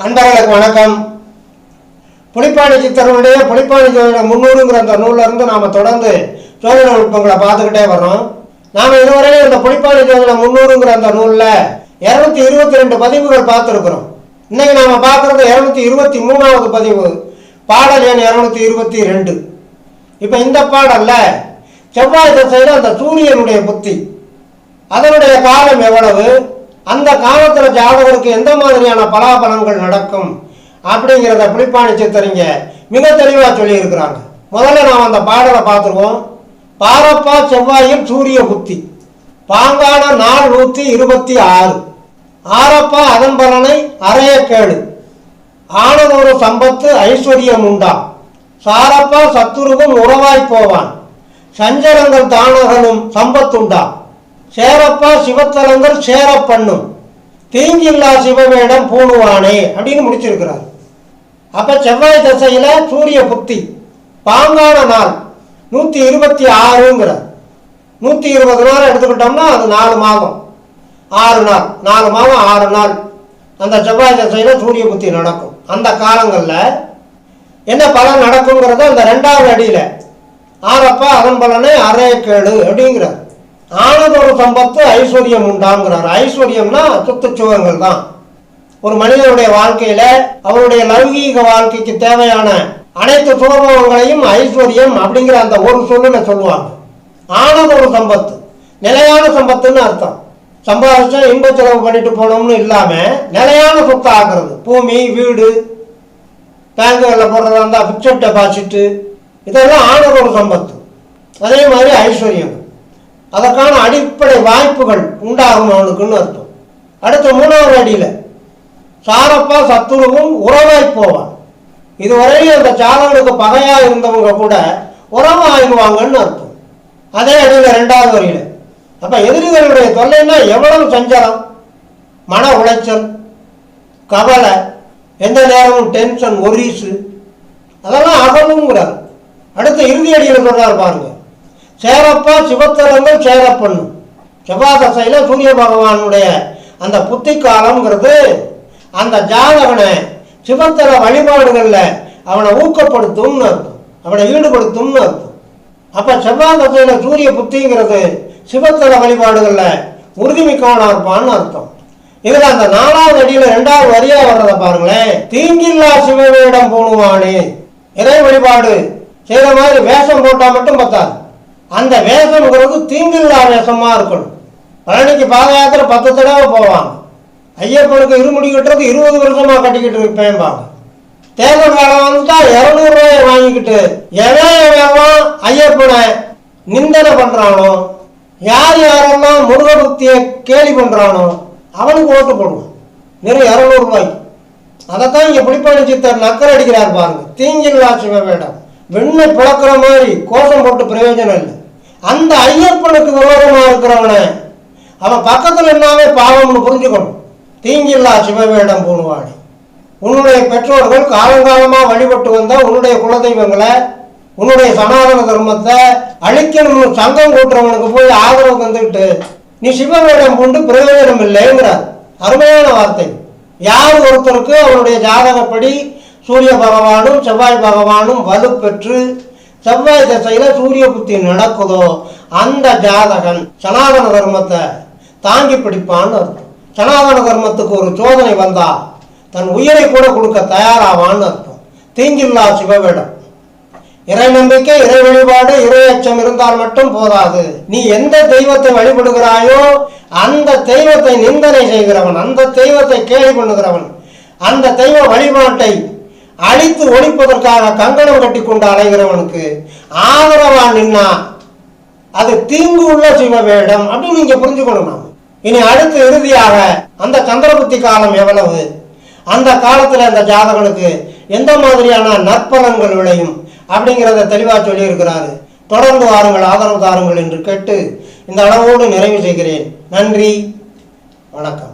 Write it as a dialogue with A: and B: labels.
A: அன்பர்களுக்கு வணக்கம். புலிப்பாணி சித்தருடைய புலிப்பாணி ஜோதிட முன்னூறுங்கிற அந்த நூலிருந்து நாம் தொடர்ந்து ஜோதிட நுட்பங்களை பார்த்துக்கிட்டே வர்றோம். நாம் இதுவரையும் இந்த புலிப்பாணி ஜோதிட முன்னூறுங்கிற அந்த நூலில் இரநூத்தி இருபத்தி ரெண்டு பதிவுகள் பார்த்துருக்குறோம். இன்னைக்கு நாம் பார்க்குறது இரநூத்தி இருபத்தி மூணாவது பதிவு. பாடல் எண் இரநூத்தி இருபத்தி ரெண்டு. இப்போ இந்த பாடல்ல செவ்வாய் திசையில் அந்த சூரியனுடைய புத்தி. அதனுடைய காலம் எவ்வளவு? அந்த காலத்துல ஜாதகருக்கு எந்த மாதிரியான பலாபலன்கள் நடக்கும் அப்படிங்கிறத புலிப்பாணி சித்தரிங்க மிக தெளிவா சொல்லி இருக்கிறாங்க முதல்ல நாம் அந்த பாடலை பார்த்துருவோம். பாரப்பா செவ்வாயில் சூரிய புத்தி. பாங்கான நாள் நூற்றி இருபத்தி ஆறு. ஆரப்பா அதன் பலனை அறைய கேளு ஆனதொரு சம்பத்து ஐஸ்வர்யம் உண்டா? சாரப்பா சத்துருவும் உறவாய் போவான். சஞ்சலங்கள் தானகனும் சம்பத்துண்டா? சேரப்பா சிவத்தலங்கள் சேர பண்ணும் தீங்கில்லா சிவவேடம் பூணுவானே அப்படின்னு முடிச்சிருக்கிறார். அப்ப செவ்வாய் தசையில சூரிய புத்தி பாங்கான நாள் நூத்தி இருபத்தி ஆறுங்கிறார். நூத்தி இருபது நாள் எடுத்துக்கிட்டோம்னா அது நாலு மாதம். ஆறு நாள் நாலு மாதம் ஆறு நாள். அந்த செவ்வாய் தசையில சூரிய புத்தி நடக்கும். அந்த காலங்கள்ல என்ன பலன் நடக்குங்கிறத அந்த ரெண்டாவது அடியில. ஆறப்பா அதன் பலனை அறைய கேடு அப்படிங்கிறார். ஆனதொரு சம்பத்து ஐஸ்வர்யம் உண்டாங்கிறார். ஐஸ்வர்யம்னா சுற்றுச்சுவங்கள் தான். ஒரு மனிதனுடைய வாழ்க்கையில அவருடைய லௌகீக வாழ்க்கைக்கு தேவையான அனைத்து சுகபோகங்களையும் ஐஸ்வர்யம் அப்படிங்கிற அந்த ஒரு சொல்லுல சொல்லுவாங்க. ஆனதொரு சம்பத்து. நிலையான சம்பத்துன்னு அர்த்தம். சம்பாதிச்சா இன்ப செலவு பண்ணிட்டு போனோம்னு இல்லாம நிலையான சொத்து ஆகிறது. பூமி வீடு பேங்குகளில் போடுறதா இருந்தால் ஃபிக்ஸட் டெபாசிட்டு இதெல்லாம் ஆனதொரு சம்பத்து. அதே மாதிரி ஐஸ்வர்யம். அதற்கான அடிப்படை வாய்ப்புகள் உண்டாகும் அவனுக்குன்னு அர்த்தம். அடுத்த மூணாவது அடியில் சாரப்பா சத்துருவும் உறவாய் போவான். இதுவரையும் அந்த சாதகனுக்கு பகையா இருந்தவங்க கூட உறவு ஆயிடுவாங்கன்னு அர்த்தம். அதே அடியில் ரெண்டாவது வரியில அப்ப எதிரிகளுடைய தொல்லைன்னா எவ்வளவு சஞ்சலம்? மன உளைச்சல் கவலை எந்த நேரமும் டென்ஷன் ஒரிசு அதெல்லாம் அகலுங்கிறார். அடுத்த இறுதி அடியில் சொல்றாரு பாருங்க. சேரப்பா சிவத்தலங்கள் சேர பண்ணும் செவ்வாய் தசையில் சூரிய பகவானுடைய அந்த புத்தி காலம்ங்கிறது அந்த ஜாதகனை சிவத்தல வழிபாடுகளில் அவனை ஊக்கப்படுத்தும்னு அர்த்தம். அவனை ஈடுபடுத்தும்னு அர்த்தம். அப்போ செவ்வாய் தசையில் சூரிய புத்திங்கிறது சிவத்தல வழிபாடுகளில் உறுதிமிக்கவனாக இருப்பான்னு அர்த்தம். இதில் அந்த நாலாவது அடியில் ரெண்டாவது வரியாக வர்றதை பாருங்களேன். தீங்கில்லா சிவவேடம் போடுவானே. இறை வழிபாடு செய்கிற மாதிரி வேஷம் போட்டால் மட்டும் பத்தாது. அந்த வேஷம்ங்கிறது தீங்கில்லா வேஷமாக இருக்கணும். பழனிக்கு பாத யாத்திரை பத்து தடவை போவாங்க. ஐயப்பனுக்கு இருமுடி கட்டுறது இருபது வருஷமாக கட்டிக்கிட்டு இருப்பேன்பாங்க தேர்தல் காலம் வந்துட்டா இருநூறு வாங்கிக்கிட்டு எவன் எவன் ஐயப்பனை நிந்தனை பண்ணுறானோ யார் யாரெல்லாம் முருகபக்தியை கேலி பண்ணுறானோ அவனுக்கு ஓட்டு போடுவான் நிறைய இரநூறுபாய் அதைத்தான் இங்கே புலிப்பாணி சித்தர் நக்கல் அடிக்கிறார் பாருங்க. தீங்கில்லா சிவ வேண்டாம் வெண்ணை பிளக்கிற மாதிரி கோஷம் போட்டு பிரயோஜனம் இல்லை. அந்த ஐயப்பனுக்கு விரோதமாக இருக்கிறவனே அவன் பக்கத்தில் என்னாவே பாவம்னு புரிஞ்சுக்கணும். தீங்கில்லா சிவவேடம் பூணுவாடி. உன்னுடைய பெற்றோர்கள் காலங்காலமாக வழிபட்டு வந்த உன்னுடைய குலதெய்வங்களை உன்னுடைய சனாதன தர்மத்தை அழிக்கணும்னு சங்கம் கூட்டுறவனுக்கு போய் ஆதரவு தந்துக்கிட்டு நீ சிவவேடம் பூண்டு பிரயோஜனம் இல்லைங்கிறார் அருமையான வார்த்தை. யார் ஒருத்தருக்கு அவனுடைய ஜாதகப்படி சூரிய பகவானும் செவ்வாய் பகவானும் வலுப்பெற்று செவ்வாய் திசையில சூரிய புத்தி நடக்குதோ அந்த ஜாதகன் சனாதன தர்மத்தை தாங்கி பிடிப்பான்னு அர்த்தம். சனாதன தர்மத்துக்கு ஒரு சோதனை வந்தா தன் உயிரை கூட கொடுக்க தயாராவான்னு அர்த்தம். தீங்கில்லா சிவவேடம். இறை நம்பிக்கை இறை வழிபாடு இறை அச்சம் இருந்தால் மட்டும் போதாது. நீ எந்த தெய்வத்தை வழிபடுகிறாயோ அந்த தெய்வத்தை நிந்தனை செய்கிறவன் அந்த தெய்வத்தை கேள்வி பண்ணுகிறவன் அந்த தெய்வ வழிபாட்டை அழித்து ஒழிப்பதற்காக கங்கணம் கட்டி கொண்டு அலைகிறவனுக்கு ஆதரவா நின்னா அது தீங்கு உள்ள சிவவேடம் அப்படின்னு நீங்க புரிஞ்சுக்கணும் இனி அடுத்து இறுதியாக அந்த சந்திரபுத்தி காலம் எவ்வளவு? அந்த காலத்துல அந்த ஜாதகனுக்கு எந்த மாதிரியான நற்பலன்கள் விளையும் அப்படிங்கிறத தெளிவா சொல்லி இருக்கிறாரு தொடர்ந்து வாருங்கள் ஆதரவு தாருங்கள் என்று கேட்டு இந்த அளவோடு நிறைவு செய்கிறேன். நன்றி வணக்கம்.